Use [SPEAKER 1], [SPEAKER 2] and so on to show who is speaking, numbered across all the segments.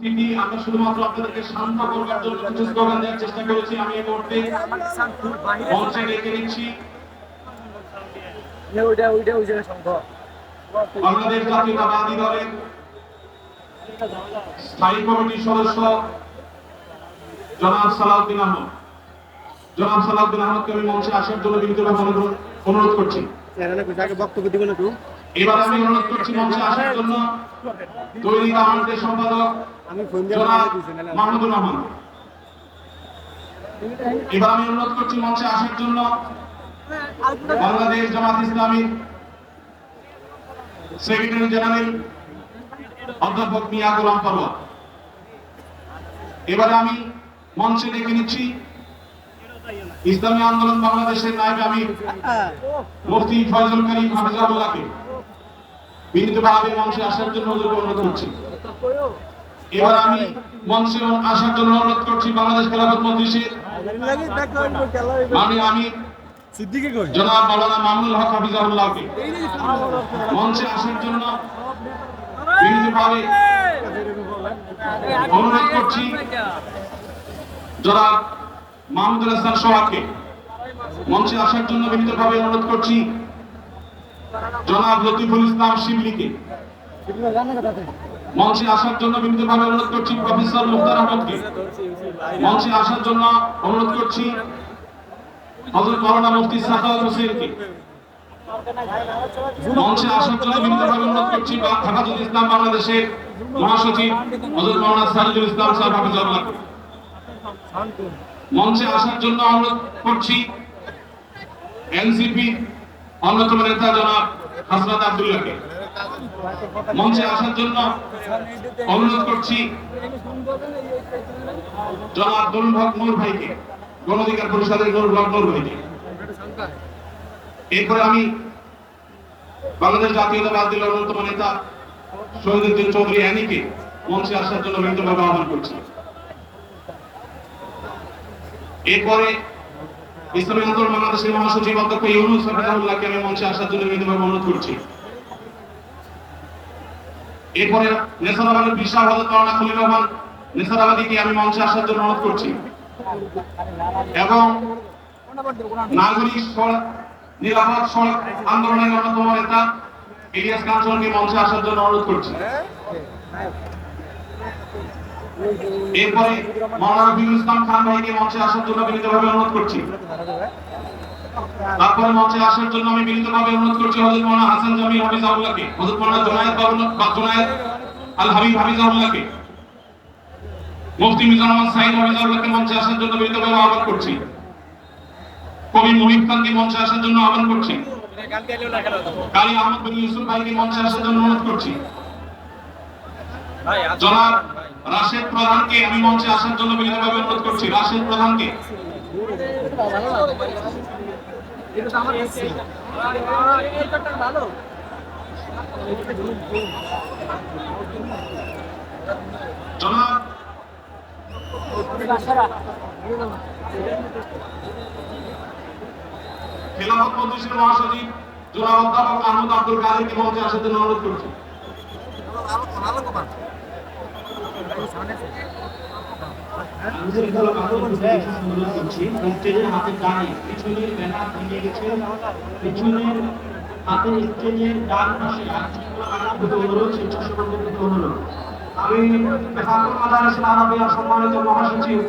[SPEAKER 1] পরিস্থিতি আমরা শুধুমাত্র আপনাদেরকে শান্ত করবার জন্য কিছু স্লোগান দেওয়ার চেষ্টা করেছি আমি এই মুহূর্তে। মঞ্চে রেখে
[SPEAKER 2] জায়গায় সম্ভব।
[SPEAKER 1] বাংলাদেশ জাতীয়তাবাদী দলের স্থায়ী কমিটির সদস্য জনাব সালাউদ্দিন আহমদ। জনাব সালাউদ্দিন আহমদকে আমি মঞ্চে আসার জন্য বিনীতভাবে অনুরোধ করছি।
[SPEAKER 2] বক্তব্য দিব না
[SPEAKER 1] এবার আমি অনুরোধ করছি মঞ্চে আসার জন্য। দৈনিক আমাদের সম্পাদক
[SPEAKER 2] আমি ফোন
[SPEAKER 1] মাহমুদুর রহমান। এবার আমি অনুরোধ করছি মঞ্চে আসার জন্য বাংলাদেশ জামাত ইসলামী সেক্রেটারি জেনারেল অধ্যাপক মিয়া গোলাম পরোয়া। এবারে আমি মঞ্চে ডেকে নিচ্ছি ইসলামী আন্দোলন বাংলাদেশের নায়ক আমি মুফতি ফয়জুল করিম হাফিজাউল্লাহকে বিনীতভাবে মঞ্চে আসার জন্য অনুরোধ করছি। এবার আমি মঞ্চে আসার জন্য অনুরোধ করছি বাংলাদেশ খেলাফত মজলিসের মাননীয় আমি জনাব মাওলানা মামুনুল হক মঞ্চে আসার জন্য অনুরোধ করছি জনাব মাহমুদুল হাসান সোহাগকে। মঞ্চে আসার জন্য অনুরোধ করছি জনাব লতিফুল ইসলাম শিবলিকে মঞ্চে আসার জন্য বিনীতভাবে অনুরোধ করছি প্রফেসর মুখতার আহমদকে। মঞ্চে আসার জন্য অনুরোধ করছি হযরত মাওলানা মুফতি সাখাওয়াত হোসেনকে। মঞ্চে আসার জন্য বিনীতভাবে অনুরোধ করছি হেফাজত ইসলাম বাংলাদেশের মহাসচিব হযরত মাওলানা সারিজুল ইসলাম সাহেব হাফিজাহুল্লাহকে মঞ্চে আসার জন্য অনুরোধ করছি এনসিপি অন্যতম নেতা জনাব হাসনাত আব্দুল্লাহকে। মঞ্চে আসার জন্য অনুরোধ করছি জনাব নুরুল হক নূর ভাইকে, গণ অধিকার পরিষদের নুরুল হক নূর ভাইকে। এরপরে আমি বাংলাদেশ জাতীয়তাবাদ দলের অন্যতম নেতা শহীদুদ্দিন চৌধুরী অ্যানিকে মঞ্চে আসার জন্য বিনীতভাবে আহ্বান করছি। এরপরে ইসলামী আন্দোলন বাংলাদেশের মহাসচিব অধ্যক্ষ ইউনুস হাফিজাহুল্লাহকে আমি মঞ্চে আসার জন্য বিনীতভাবে অনুরোধ করছি। এরপরে নেসারাবাদের বিশাল হজরত মাওলানা খলিল রহমান নেসারাবাদীকে আমি মঞ্চে আসার জন্য অনুরোধ করছি। এবং নাগরিক নিরাপদ সড়ক আন্দোলনের অন্যতম নেতা ইলিয়াস কাঞ্চনকে মঞ্চে আসার জন্য অনুরোধ করছি। এরপরে মাওলানা রফিকুল ইসলাম খান ভাইকে মঞ্চে আসার জন্য বিনীতভাবে অনুরোধ করছি। তারপরে মঞ্চে আসার জন্য আমি বিনীতভাবে অনুরোধ করছি হযরত মাওলানা হাসান জামিল হাফিজাহুল্লাহকে, হযরত মাওলানা জুনায়েদ বা জুনায়েদ আল হাবিব হাফিজাহুল্লাহকে, মুফতি মিজানুর সাইদ হাফিজাহুল্লাহকে মঞ্চে আসার জন্য বিনীতভাবে আহ্বান করছি। কবি মুহিব খানকে মঞ্চে আসার জন্য আহ্বান করছি। কালী আহমদ বিন ইউসুফ ভাইকে মঞ্চে আসার জন্য অনুরোধ করছি। জনাব রাশেদ প্রধানকে আমি মঞ্চে আসার জন্য বিনীতভাবে অনুরোধ করছি। রাশেদ প্রধানকে।
[SPEAKER 2] এটা আমার কাছে। ভালো।
[SPEAKER 1] খেলাফত মজলিসের মহাসচিব জনাব অধ্যাপক আহমদ আব্দুল কাদেরকে মঞ্চে আসার জন্য অনুরোধ করছি।
[SPEAKER 3] অনুরোধ করছি স্টেজের
[SPEAKER 1] আমি বেহাকুল মাদারিসুল আরাবিয়া সম্মানিত মহাসচিব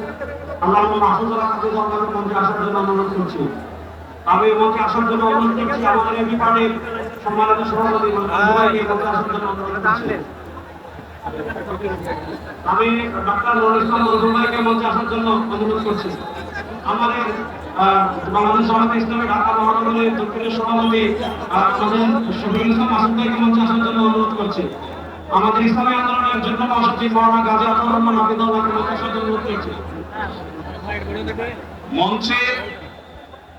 [SPEAKER 1] আল্লাহ মাহফুজুল হাফিজ আসার জন্য অনুরোধ করছি। আমি মঞ্চে আসার জন্য অনুরোধ করছি। আমাদের সম্মানিত সভাপতি আসার জন্য অনুরোধ করছি। আমি ডক্টর নুরুল ইসলাম মজুম ভাইকে মঞ্চে আসার জন্য অনুরোধ করছি। আমাদের বাংলাদেশ জামাতে ইসলামী ঢাকা মহানগরের দক্ষিণের সভাপতি আমাদের শফিউল ইসলাম মাসুদ ভাইকে মঞ্চে আসার জন্য অনুরোধ করছি। আমাদের ইসলামী আন্দোলনের যুগ্ম মহাসচিব মৌলানা গাজী আব্দুর রহমান হাফিজুল্লাহকে মঞ্চে আসার জন্য অনুরোধ করছি। মঞ্চে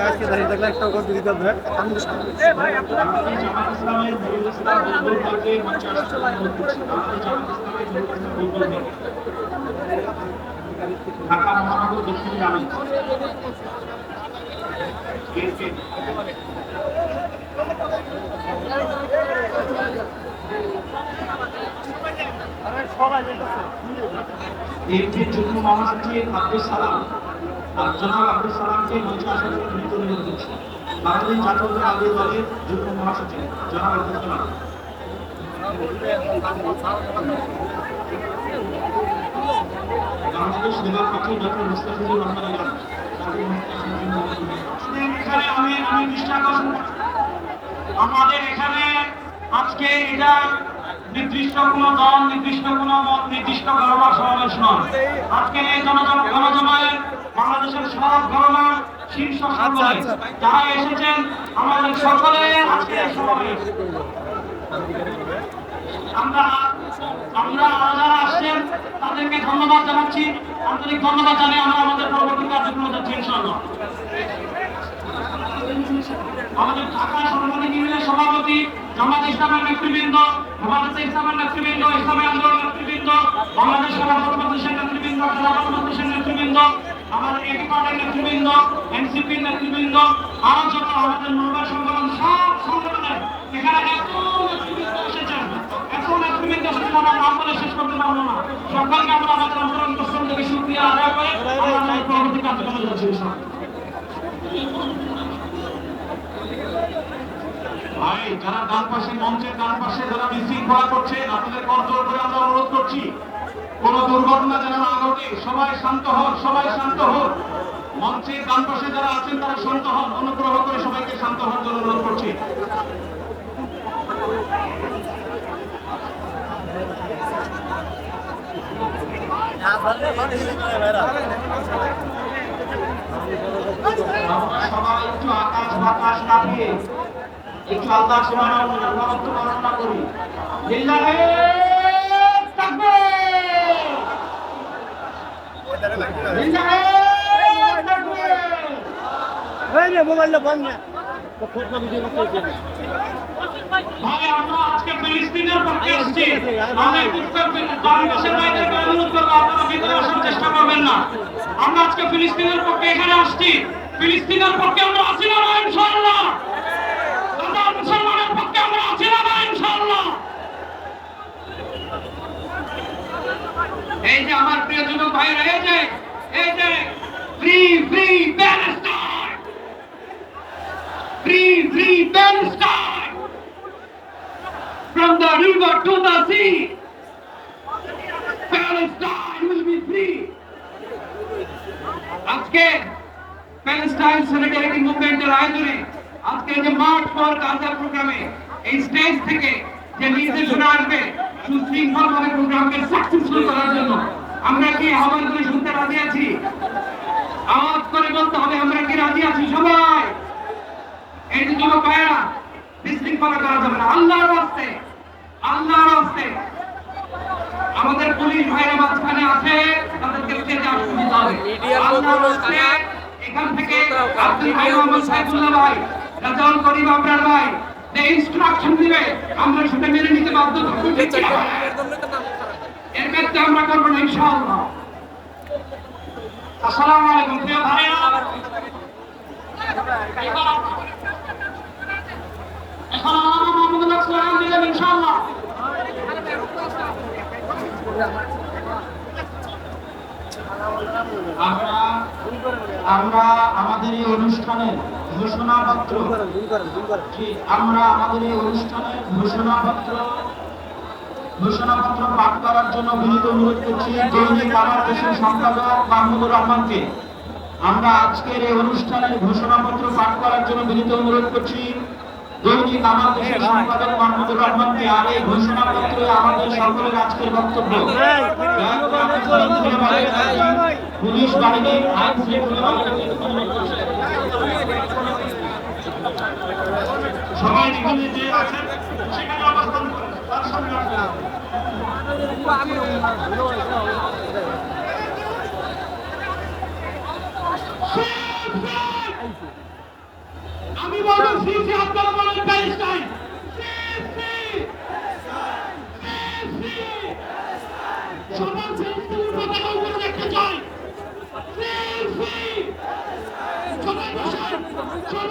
[SPEAKER 2] আজকে দাঁড়িয়ে থাকলে একটা করে দিতে হবে
[SPEAKER 4] আমাদের জামাত ইসলামের নজরুল ইসলাম বুলবুল ভাইকে মঞ্চে আসার জন্য অনুরোধ করছি আমাদের জামাত ইসলামের নজরুল ইসলাম বুলবুল ভাই ঢাকা মহানগর দক্ষিণ গ্রামীণ এমপি যুগ্ম মহাসচিব আব্দুল সালাম আর জনাব আব্দুল সালামকে মঞ্চে আসার জন্য বিনীত অনুরোধ করছি। বাংলাদেশ জাতীয় আগে দলের যুগ্ম মহাসচিব জনাব আব্দুল সালাম। বাংলাদেশ ডক্টর মুস্তাফিজুর রহমান ইরান জন্য।
[SPEAKER 1] এখানে আমি আমি দৃষ্টি আকর্ষণ আমাদের এখানে আজকে এটা নির্দিষ্ট কোনো দল, নির্দিষ্ট কোনো মত, নির্দিষ্ট গণনা সমাবেশ নয়। আজকে এই জনজমা গণজমায়েত বাংলাদেশের সব গণনা শীর্ষ সকলে যারা এসেছেন, আমাদের সকলে আজকে সমাবেশ। আমরা আমরা যারা আসছেন, তাদেরকে ধন্যবাদ জানাচ্ছি। আন্তরিক ধন্যবাদ জানিয়ে আমরা আমাদের পরবর্তী কার্যক্রম যাচ্ছি আমাদের ঢাকা সাংবাদিক ইউনিয়নের সভাপতি, জামাত ইসলামের নেতৃবৃন্দ হেফাজত ইসলামের নেতৃবৃন্দ, ইসলামী আন্দোলন নেতৃবৃন্দ, বাংলাদেশ খেলাফত মজলিসের নেতৃবৃন্দ খেলাফত মজলিসের নেতৃবৃন্দ, আমাদের এপি পার্টির নেতৃবৃন্দ, এনসিপির নেতৃবৃন্দ আরও যত আমাদের মূলবান সংগঠন, সব সংগঠনের এখানে এত নেতৃবৃন্দ এসেছেন। এত নেতৃবৃন্দ আমরা শেষ করতে পারব না। আমরা আমাদের অন্তরঙ্গস্থল থেকে শুক্রিয়া আদায় করে, আমরা পরবর্তী কার্যক্রমে যাচ্ছি ইনশাআল্লাহ। ভাই, যারা ডান পাশে মঞ্চের ডান পাশে যারা বিশৃঙ্খলা করছেন আপনাদের করজোর করে আমরা অনুরোধ করছি, কোন দুর্ঘটনা যেন না ঘটে, সবাই শান্ত হন, সবাই শান্ত হন। মঞ্চের ডান পাশে যারা আছেন, তারা শান্ত হন, অনুগ্রহ করে সবাইকে শান্ত হওয়ার জন্য অনুরোধ করছি। সবাই আকাশ বাতাস কাঁপিয়ে একটু আল্লাহ সুবহানাহু ওয়া তাআলার বর্ণনা করি। লিল্লাহি তাকবীর। লিল্লাহি তাকবীর।
[SPEAKER 2] এই রে মোবাইলটা বন্ধ। না ফটো ভিডিও করতে
[SPEAKER 1] ভাই আমরা আজকে ফিলিস্তিনের পক্ষে এসেছি। আমরা বাংলাদেশের ভাইদেরকে অনুরোধ করব আপনারা ভিতরে আসার চেষ্টা করবেন না। আমরা আজকে ফিলিস্তিনের পক্ষে এখানে আসছি। ফিলিস্তিনের পক্ষে আমরা আছি না না ইনশাআল্লাহ। এই যে আমার প্রিয় যুবক ভাইরা এই এই যে free free Palestine free free Palestine from the river to the sea. Palestine will be free. আজকে প্যালেস্টাইন সলিডারিটি মুভমেন্টের আয়োজনে, আজকে যে মার্চ ফর গাজা প্রোগ্রামে, এই স্টেজ থেকে যে নির্দেশনা আসবে সুশৃঙ্খল ভাবে প্রোগ্রামকে সাকসেসফুল করার জন্য। আমরা কি আহ্বান করে শুনতে রাজি আছি? আওয়াজ করে বলতে হবে আমরা কি রাজি আছি সবাই? এই যে যুবক ভাইয়েরা বিশৃঙ্খলা করা যাবে না। আল্লাহর রাস্তে আল্লাহর রাস্তে। আমাদের পুলিশ ভাইরা মাঝখানে আছে তাদেরকে স্টেজে আসতে দিতে হবে। আল্লাহর রাস্তে এখান থেকে আব্দুল ভাই মোহাম্মদ সাইফুল্লাহ ভাই রাজাউল করিম আপনার ভাই যে ইনস্ট্রাকশন দিবে আমরা সেটা মেনে নিতে বাধ্য থাকব? এর ব্যক্তি আমরা করব না ইনশাআল্লাহ।
[SPEAKER 5] আসসালামু আলাইকুম প্রিয় এখন দিলেন ইনশাআল্লাহ।
[SPEAKER 1] আমরা আমরা আমাদের এই অনুষ্ঠানের ঘোষণাপত্র। জি, আমরা আমাদের এই অনুষ্ঠানের ঘোষণাপত্র ঘোষণাপত্র পাঠ করার জন্য বিনীত অনুরোধ করছি দৈনিক আমার দেশের সম্পাদক মাহমুদুর রহমানকে। আমরা আজকের এই অনুষ্ঠানের ঘোষণাপত্র পাঠ করার জন্য বিনীত অনুরোধ করছি দৈনিক আমার দেশের সম্পাদক মাহমুদুর রহমানকে আর এই ঘোষণাপত্রে আমাদের সকলের আজকের বক্তব্য। পুলিশ বাহিনী আইন শৃঙ্খলা বাহিনীকে অনুরোধ করছি।
[SPEAKER 5] সবাই এখানে যে আছেন সেখানে অবস্থান তার সামনে আমি বলছি আপনারা বলেন প্যারিস সবার ফেসবুক পতাকা উপরে দেখতে চাই সবাই বসেন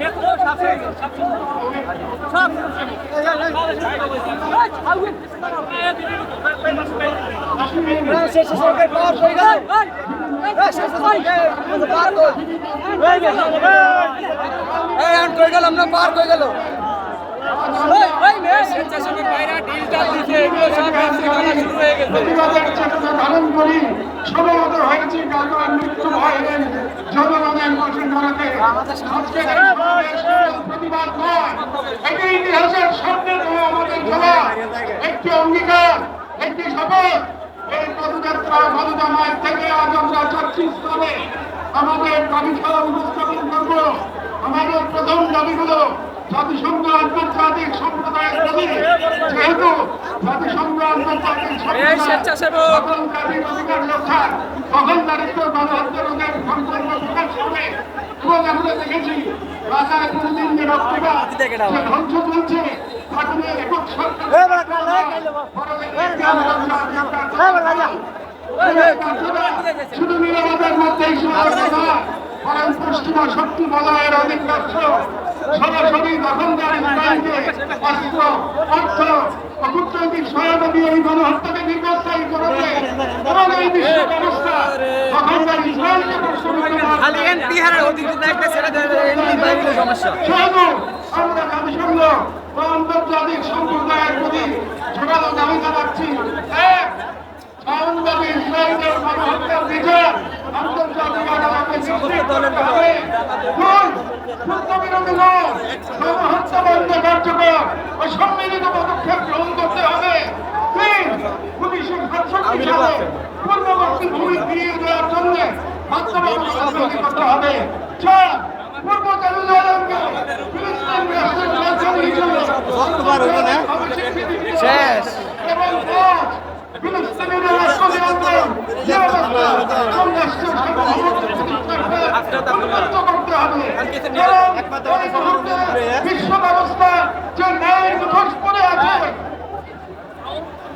[SPEAKER 6] কাজ করতেছে না স্বেচ্ছাসেবক ভাইরা ডিজিটাল দিচ্ছে এগুলো সব শুরু হয়ে গেছে
[SPEAKER 5] ধারণ করি। সমবেত হয়েছি কারণ মৃত্যু ভয়ের জনগণের আজকের এই প্রতিবাদ নয়। এটি ইতিহাসের সামনে আমাদের চলা একটি অঙ্গীকার একটি শপথ। এই পদযাত্রা পদজামায় থেকে আজ আমরা চারটি স্তরে আমাদের দাবি খেলা উপস্থাপন করব। আমাদের প্রথম দাবিগুলো জাতিসংঘ আন্তর্জাতিক সম্প্রদায়ের প্রতি যেহেতু জাতিসংঘ আন্তর্জাতিক সকল জাতির অধিকার রক্ষা সকল নারীত্ব গণহত্যা রোধের সম্পর্ক প্রকাশ করে এবং আমরা দেখেছি রাজায় কোনদিন যে রক্তপাত যে ধ্বংস চলছে। তাকে একক সরকার শুধু নিরাপদের মধ্যেই সীমাবদ্ধ নয়, বরং পশ্চিমা শক্তি বলয়ের অধিক রাষ্ট্র সরাসরি দখলদার ইসরায়েলকে অস্ত্র অর্থ ও সহায়তা দিয়ে এই গণহত্যাকে দীর্ঘস্থায়ী করেছে এবং এই বিশ্ব ব্যবস্থা দখলদার ইসরায়েলকে
[SPEAKER 6] খালি এন বিহারের অধিকৃত একটা ছেড়ে দেয় এমনি বাইবেলের সমস্যা।
[SPEAKER 5] সেহেতু আমরা জাতিসংঘ ও আন্তর্জাতিক সম্প্রদায়ের প্রতি জোরালো দাবি জানাচ্ছি। এক সাংবাদিক ইসরায়েলের গণহত্যার বিচার আন্তর্জাতিক আদালতে নিশ্চিত করতে হবে। দুই যুদ্ধবিরোধী নয় গণহত্যা বন্ধ কার্যকর ও সম্মিলিত পদক্ষেপ গ্রহণ করতে হবে। তিন উনিশশো সাতষট্টি সালে পূর্ববর্তী ভূমি ফিরিয়ে দেওয়ার জন্য বাস্তবতা করতে হবে। চার পূর্ব জেরুজালেমকে ফিলিস্তিন রাষ্ট্রের রাজধানী হিসেবে শেষ। বিশ্ব ব্যবস্থা যে ন্যায় মুখোশ পড়ে আছে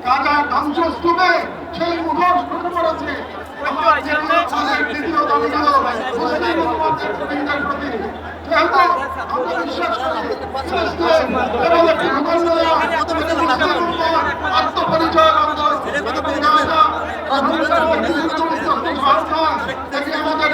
[SPEAKER 5] গাজা ধ্বংসস্তূপে সেই মুখোশ ঢুকে পড়েছে আমার আমাদের দ্বিতীয় দাবি হল মুসলিম উম্মতের ভূমিকার প্রতি যেহেতু আমরা বিশ্বাস করি ফিলিস্তিন এবং একটি ভূখণ্ড নয়, মুসলিম উম্মত আত্মপরিচয় গাজা ধ্বংসের একটি যুদ্ধমুক্ত একটি সংস্থা, এটি আমাদের সংহতি বেদনাদায়ক প্রতিচ্ছবি এবং উম্মত প্রতিটি সদস্য প্রতিটি রাষ্ট্র এবং প্রতিটি ব্যক্তিত্বের উপর অর্পিত যে সেই আমানত যে আল্লাহ প্রদত্ত কর্তৃত্ব ও দায়িত্বের স্বীকৃতি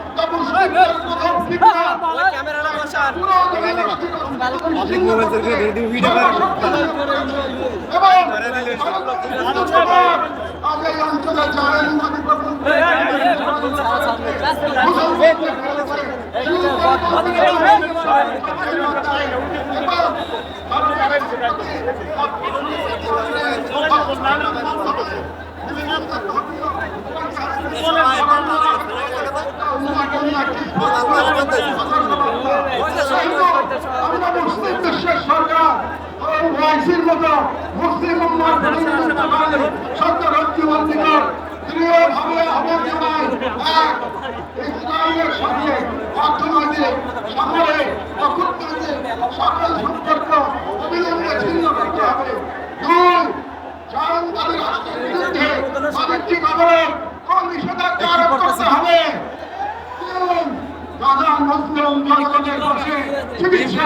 [SPEAKER 5] একটি অবৈধ দখলদার গণহত্যাকারী রাষ্ট্র তা মুসলিমদের প্রথম ফিতনা
[SPEAKER 6] ক্যামেরাটা বসান
[SPEAKER 5] পুরো জনগোষ্ঠীর আজ এই অঞ্চলে জানেন আমরা মুসলিম দেশের সরকার ওয়াইসির মতো মুসলিম উম্মার সরকার হচ্ছে অধিকার দৃঢ়ভাবে অবর্জনায় এক ইসরায়েলের সাথে অর্থনৈতিক সামরিক ও হবে। দুই জাহাঙ্গীর রাষ্ট্রের বিরুদ্ধে বাণিজ্যিক অবরোধ ও চিকিৎসা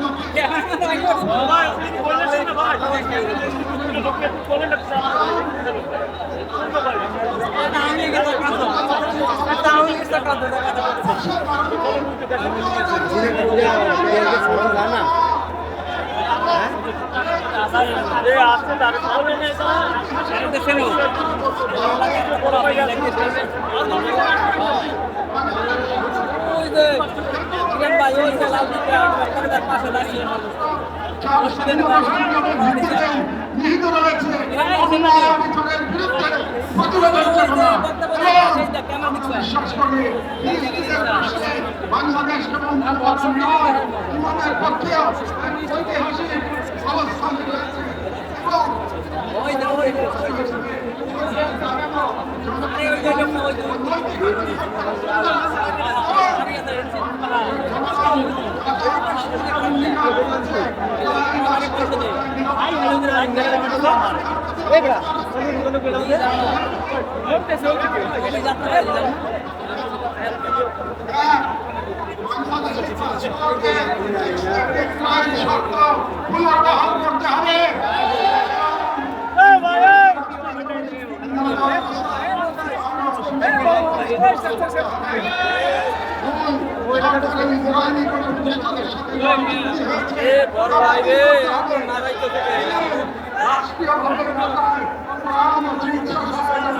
[SPEAKER 6] এই টেবিল নিয়ে ভেঙে পড়ছে টেবিল ভেঙে
[SPEAKER 5] নিহিত রয়েছে অন্যায় অভিযোগের বিরুদ্ধে প্রতিবাদের জন্য এবং বিশ্বাস করে ইমানের পক্ষে ঐতিহাসিক ইসরায়েলি শর্ত পুনর্বহাল করতে হবে ইসরায়েলি কোনো প্রতিষ্ঠানের সাথে রাষ্ট্রীয় ভদ্রতায় প্রাণ ও চিকিৎসা সহায়তা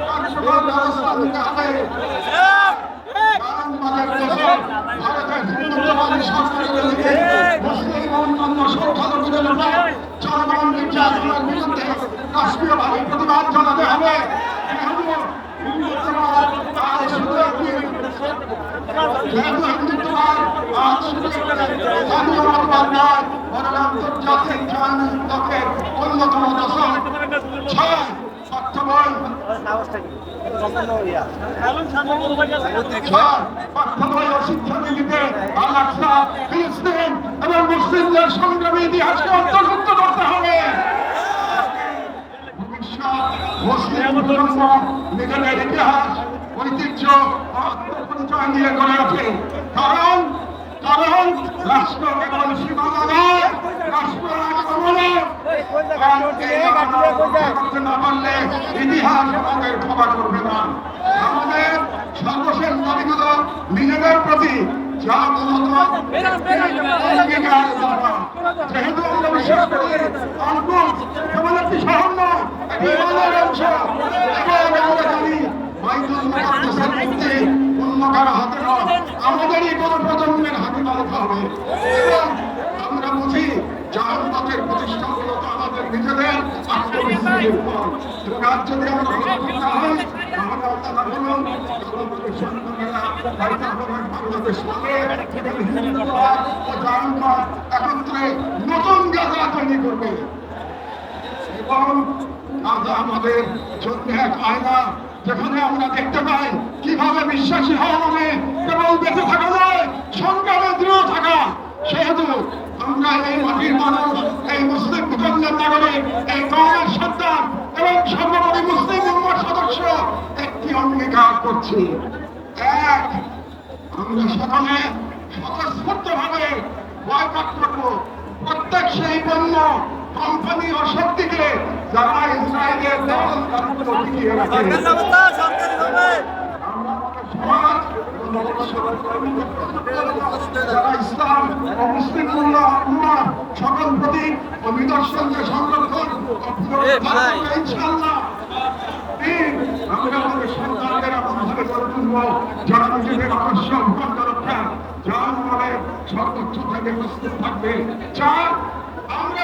[SPEAKER 5] কার্যকর ব্যবস্থা নিতে হবে বাংলাদেশ দেশে ভারতের হিন্দুত্ববাদী সরকারের বিরুদ্ধে মুসলিম ও অন্যান্য সংখ্যালঘুদের উপর চলমান নির্যাতনের বিরুদ্ধে রাষ্ট্রীয়ভাবে প্রতিবাদ জানাতে হবে। আন্তর্জাতিক জনগণের অন্যতম দশক ছয় অক্টোবর। এবং মুসলিমদের সংগ্রামী ইতিহাসকে অন্তর্ভুক্ত করতে হবে ভবিষ্যৎ মুসলিম প্রজন্ম ইতিহাস, ঐতিহ্য ও আত্মপরিচয় নিয়ে গড়ে ওঠে। কারণ কারণ রাষ্ট্র কেবল সীমানা নয়, রাষ্ট্র আক্রমণে না পারলে ইতিহাস আমাদের ক্ষমা করবে না। আমাদের সর্বশেষ প্রতি অঙ্গীকার যেহেতু বিশ্বাস করি কেবল একটি শহর ইমানের অংশ কারও হাতে মানতে হবে আমরা বুঝি জাহান্নাতের প্রতিষ্ঠানগুলো তো আমাদের নিজেদের আত্মবিশ্বাসের নতুন গাজা তৈরি করবে এবং আজ আমাদের জন্য এক আয়না যেখানে আমরা দেখতে পাই কীভাবে বিশ্বাসী হওয়া মানে কেবল বেঁচে থাকা নয় সংগ্রামে দৃঢ় থাকা। সেহেতু আমরা এই মাটির মানুষ, এই মুসলিম মুসলমান নাগরিক, এই কমের সন্তান এবং সর্বোপরি মুসলিম উম্মার সদস্য, একটি অঙ্গীকার করছি। এক, আমরা সকলে স্বতঃস্ফূর্ত ভাবে বয়কট করব। প্রত্যেক সেই পণ্য কোম্পানি ও শক্তিকে যারা ইসরায়েলের যারা ইসলাম ও মুসলিম উম্মাহ উম্মাহ সকল প্রতীক ও নিদর্শনকে সংরক্ষণ ও পুনরুদ্ধার করবে ইনশাআল্লাহ। তিন, আমরা আমাদের সন্তানদের এমনভাবে গড়ে তুলব যারা নিজেদের আদর্শ ভূখণ্ড রক্ষা জানমালের সর্বোচ্চ থেকে থাকবে। চার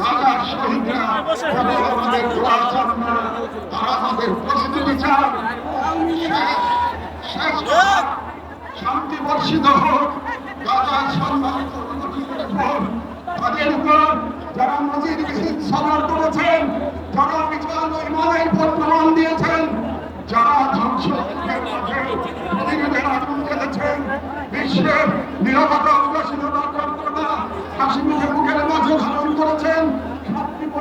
[SPEAKER 5] রাজার শহীদরা আমাদের দোয়া চান তারা আমাদের প্রস্তুতি শান্তি বর্ষিত হোক গাজার সম্মানিত যারা মসজিদ মসজিদ সবার করেছেন যারা বিচার ইমানের উপর প্রমাণ দিয়েছেন যারা ধ্বংস বিশ্বের নিরাপত্তা উদাসীনতা যন্ত্রণা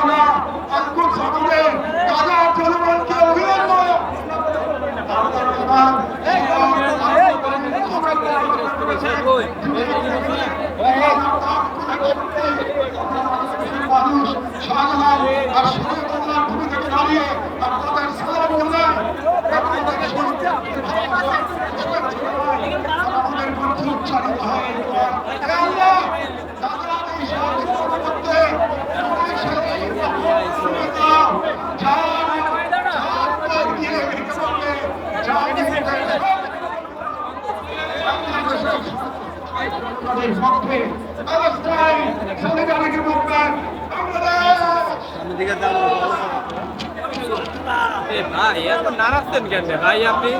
[SPEAKER 5] তাআলা আল-কুদস আমাদের গাজার জনগণকে অভিনন্দন মানুষ শাহজালাল আর শহীদুল্লাহ ভূমি থেকে দাঁড়িয়ে আপনাদের সালাম জানায় আপনাদের আমাদের মধ্যে উচ্চারিত হয় হে আল্লাহ যারা এই সহযোগিতা করতে আমাদের সাথে আমাদের পক্ষে প্যালেস্টাইন সলিডারিটি মুভমেন্ট বাংলাদেশ
[SPEAKER 6] ভাই এত নারাজতেন কেন ভাই আপনি